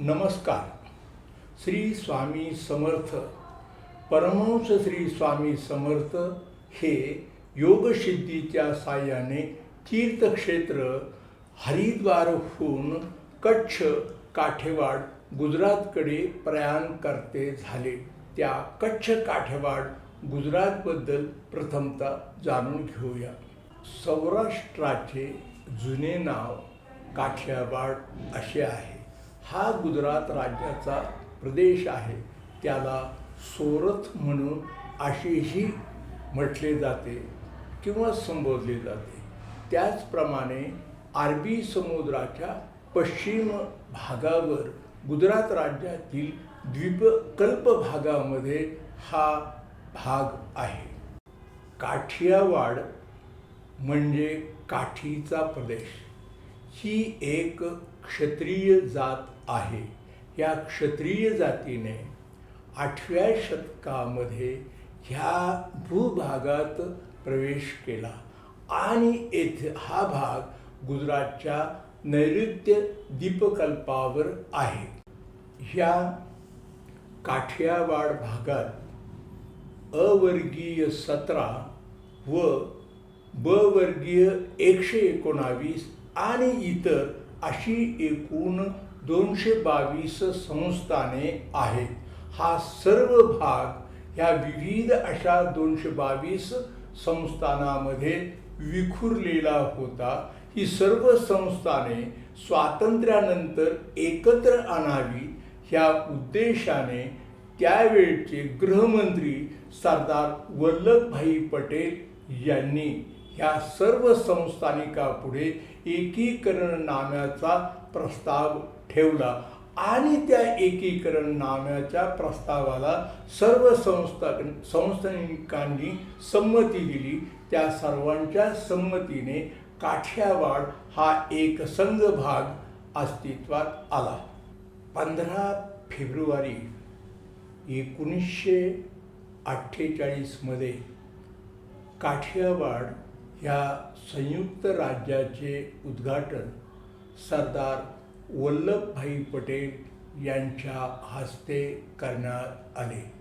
नमस्कार. श्री स्वामी समर्थ. परमहंस श्री स्वामी समर्थ हे योगसिद्धीच्या साह्याने तीर्थक्षेत्र हरिद्वारहून कच्छ काठेवाड गुजरातकडे प्रयाण करते झाले. त्या कच्छ काठेवाड गुजरातबद्दल प्रथमतः जाणून घेऊया. सौराष्ट्राचे जुने नाव काठियावाड असे आहे. हा गुजरात राज्याचा प्रदेश आहे. त्याला सोरथ म्हणून असेही म्हटले जाते किंवा संबोधले जाते. त्याचप्रमाणे अरबी समुद्राच्या पश्चिम भागावर गुजरात राज्यातील द्वीपकल्प भागामध्ये हा भाग आहे. काठियावाड म्हणजे काठीचा प्रदेश. ही एक क्षत्रिय जात आहे. या क्षत्रिय जातीने आठव्या शतकामध्ये ह्या भूभागात प्रवेश केला. आणि येथे हा भाग गुजरातच्या नैऋत्य द्वीपकल्पावर आहे. ह्या काठियावाड भागात अवर्गीय सतरा व बवर्गीय एकशे एकोणावीस आणि इतर अशी एकूण दोनशे बावीस संस्थाने आहेत. हा सर्व भाग ह्या विविध अशा दोनशे बावीस संस्थानामध्ये विखुरलेला होता. ही सर्व संस्थाने स्वातंत्र्यानंतर एकत्र आणावी ह्या उद्देशाने त्यावेळचे गृहमंत्री सरदार वल्लभभाई पटेल यांनी ह्या सर्व संस्थानिकापुढे एकीकरण नाम्याचा प्रस्ताव ठेवला आणि त्या एकीकरण नाम्याच्या प्रस्तावाला सर्व संस्था संस्थानिकांनी संमती दिली. त्या सर्वांच्या संमतीने काठियावाड हा एक संघ भाग अस्तित्वात आला. पंधरा फेब्रुवारी एकोणीसशे अठ्ठेचाळीसमध्ये काठियावाड ह्या संयुक्त राज्याचे उद्घाटन सरदार वल्लभभाई पटेल यांच्या हस्ते करण्यात आले.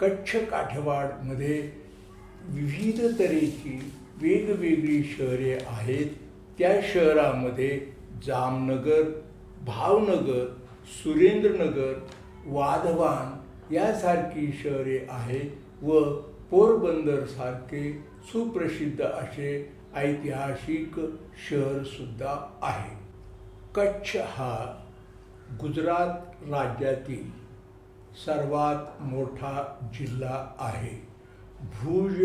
कच्छ काठेवाडमध्ये विविध तऱ्हेची वेगवेगळी शहरे आहेत. त्या शहरामध्ये जामनगर भावनगर सुरेंद्रनगर वाधवान यासारखी शहरे आहेत व पोरबंदरसारखे सुप्रसिद्ध असे ऐतिहासिक शहरसुद्धा आहे. कच्छ हा गुजरात राज्यातील सर्वात मोठा जिल्हा आहे. भुज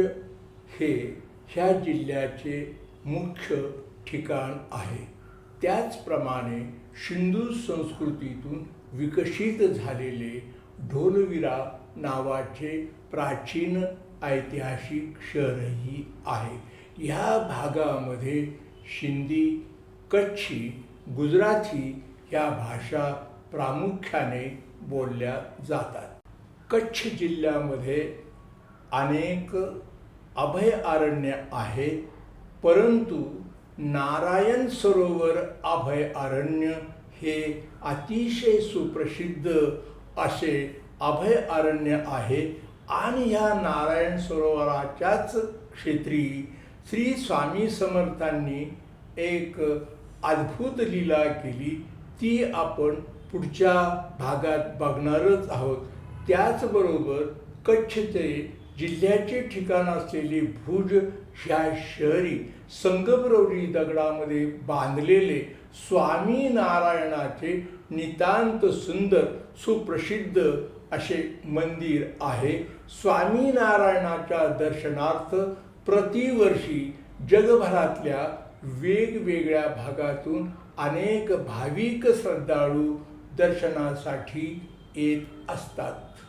हे ह्या जिल्ह्याचे मुख्य ठिकाण आहे. त्याचप्रमाणे सिंधू संस्कृतीतून विकसित झालेले ढोलविरा नावाचे प्राचीन ऐतिहासिक शहरही आहे. ह्या भागामध्ये शिंदी कच्छी गुजराती ह्या भाषा प्रामुख्याने बोलल्या जातात. कच्छ जिल्ह्यामध्ये अनेक अभयारण्य आहेत परंतु नारायण सरोवर अभयारण्य हे अतिशय सुप्रसिद्ध असे अभयारण्य आहे आणि ह्या नारायण सरोवराच्याच क्षेत्री श्री स्वामी समर्थांनी एक अद्भुत लीला केली ती आपण पुढच्या भागात बघणारच आहोत. त्याचबरोबर कच्छचे जिल्ह्याचे ठिकाण असलेले भुज ह्या शहरी संगमरवरी दगडामध्ये बांधलेले स्वामी नारायणाचे नितांत सुंदर सुप्रसिद्ध असे मंदिर आहे. स्वामी नारायणाच्या दर्शनार्थ प्रतिवर्षी जगभरातल्या वेगवेगळ्या भागातून अनेक भाविक श्रद्धाळू दर्शनासाठी येत असतात.